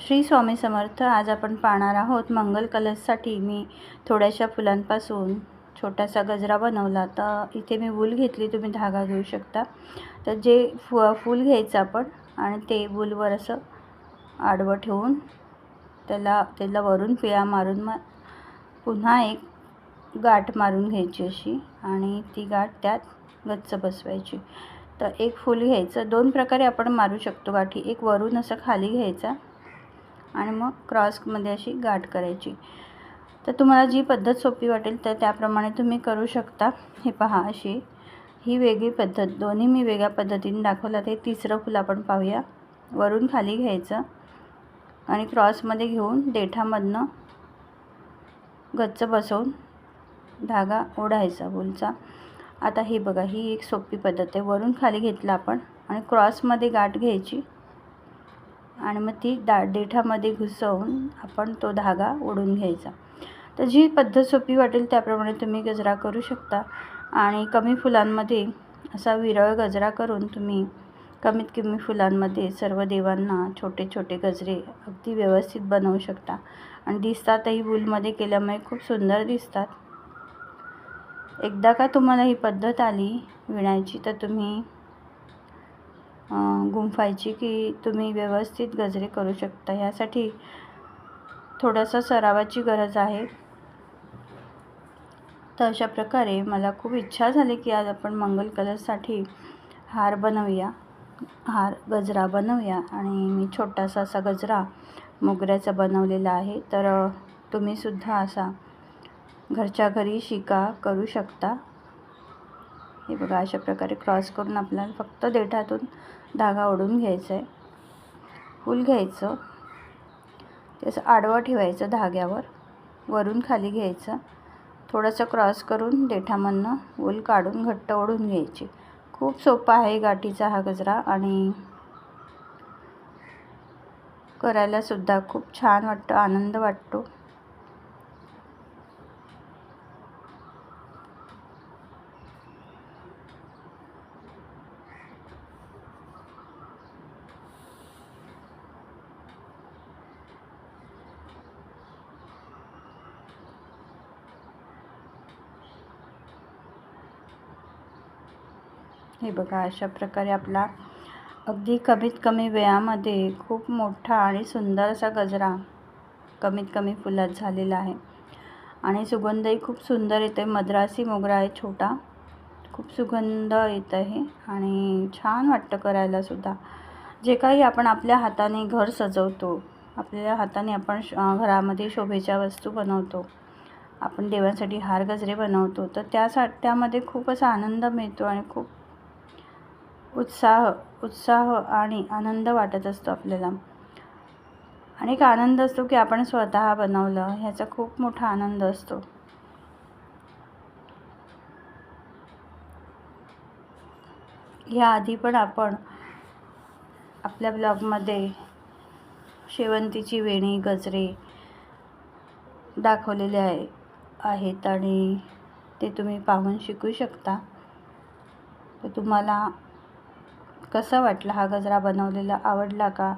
श्री स्वामी समर्थ आज आपण पाहणार आहोत मंगल कलशसाठी मी थोड्याशा फुलांपासून छोटासा गजरा बनवला. तर इथे मी वूल घेतली तुम्ही धागा घेऊ शकता. तर जे फु फूल घ्यायचं आपण आणि ते वूलवर असं आडवं ठेवून त्याला त्याला वरून पिळा मारून मग पुन्हा एक गाठ मारून घ्यायची अशी आणि ती गाठ त्यात गच्च बसवायची. तर एक फूल घ्यायचं. दोन प्रकारे आपण मारू शकतो गाठी. एक वरून असं खाली घ्यायचा आणि मग क्रॉसमध्ये अशी गाठ करायची. तर तुम्हाला जी पद्धत सोपी वाटेल तर त्याप्रमाणे तुम्ही करू शकता. हे पहा अशी. ही वेगळी पद्धत. दोन्ही मी वेगळ्या पद्धतीने दाखवलं ते तिसरं फुलं आपण पाहूया. वरून खाली घ्यायचं. आणि क्रॉसमध्ये घेऊन देठामधनं गच्च बसवून धागा ओढायचा बोलचा. आता हे बघा ही एक सोपी पद्धत आहे. वरून खाली घेतलं आपण आणि क्रॉसमध्ये गाठ घ्यायची. आणि मग ती दा देठामध्ये घुसवून आपण तो धागा ओढून घ्यायचा. तर जी पद्धत सोपी वाटेल त्याप्रमाणे तुम्ही गजरा करू शकता. आणि कमी फुलांमध्ये असा विरळ गजरा करून तुम्ही कमीत कमी फुलांमध्ये सर्व देवांना छोटे छोटे गजरे अगदी व्यवस्थित बनवू शकता. आणि दिसतातही वूलमध्ये केल्यामुळे खूप सुंदर दिसतात. एकदा का तुम्हाला ही पद्धत आली विणायची तर तुम्ही गुंफायची की तुम्ही व्यवस्थित गजरे करू शकता. ह्यासाठी थोडासा सरावाची गरज आहे. तर अशा प्रकारे मला खूप इच्छा झाली की आज आपण मंगल कलरसाठी हार बनवूया. हार गजरा बनवूया. आणि मी छोटासा असा गजरा मोगऱ्याचा बनवलेला आहे. तर तुम्हीसुद्धा असा घरच्या घरी शिका करू शकता. हे बघा अशा प्रकारे क्रॉस करून आपल्याला फक्त देठातून धागा ओढून घ्यायचा आहे फूल घ्यायचं. त्याचं आडवं ठेवायचं धाग्यावर. वरून खाली घ्यायचं. थोडंसं क्रॉस करून देठामधनं वूल काढून घट्ट ओढून घ्यायची. खूप सोपा आहे गाठीचा हा गजरा आणि करायलासुद्धा खूप छान वाटतं आनंद वाटतो. हे बघा अशा प्रकारे आपला अगदी कमीत कमी वेळामध्ये खूप मोठा आणि सुंदर असा गजरा कमीत कमी फुलात झालेला आहे. आणि सुगंधही खूप सुंदर येतो आहे मद्रासी मोगरा आहे छोटा. खूप सुगंध येत आहे आणि छान वाटतं करायलासुद्धा जे काही आपण आपल्या हाताने घर सजवतो आपल्या हाताने आपण घरामध्ये शोभेच्या वस्तू बनवतो आपण देवांसाठी हार गजरे बनवतो तर त्यासा त्यामध्ये खूप असा आनंद मिळतो आणि खूप उत्साह उत्साह आणि आनंद वाटत असतो आपल्याला. आणि एक आनंद असतो की आपण स्वतः बनवलं ह्याचा खूप मोठा आनंद असतो. याआधी पण आपण आपल्या ब्लॉगमध्ये शेवंतीची वेणी गजरे दाखवलेले आहे आहेत आणि ते तुम्ही पाहून शिकू शकता. तर तुम्हाला कसा वाटला हा गजरा बनवलेला? आवडला का?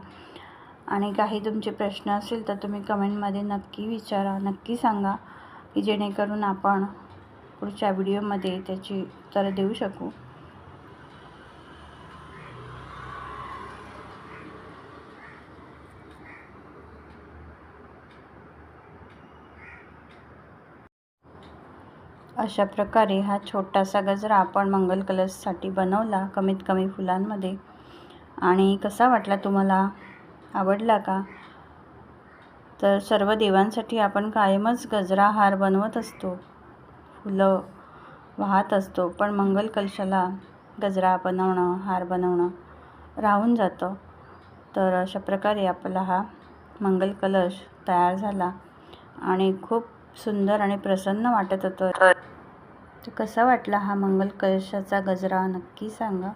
आणि काही तुमचे प्रश्न असेल तर तुम्ही कमेंटमध्ये नक्की विचारा नक्की सांगा की जेणेकरून आपण पुढच्या व्हिडिओमध्ये त्याची उत्तरं देऊ शकू. अशा प्रकारे हा छोटासा गजरा आपण मंगल कलशसाठी बनवला कमीत कमी फुलांमध्ये. आणि कसा वाटला तुम्हाला? आवडला का? तर सर्व देवांसाठी आपण कायमच गजरा हार बनवत असतो फुलं वाहत असतो पण मंगल कलशाला गजरा बनवणं हार बनवणं राहून जातं. तर अशा प्रकारे आपला हा मंगल कलश तयार झाला आणि खूप सुंदर आणि प्रसन्न वाटत होतं. तर कसा वाटला हा मंगल कलशाचा गजरा? नक्की सांगा.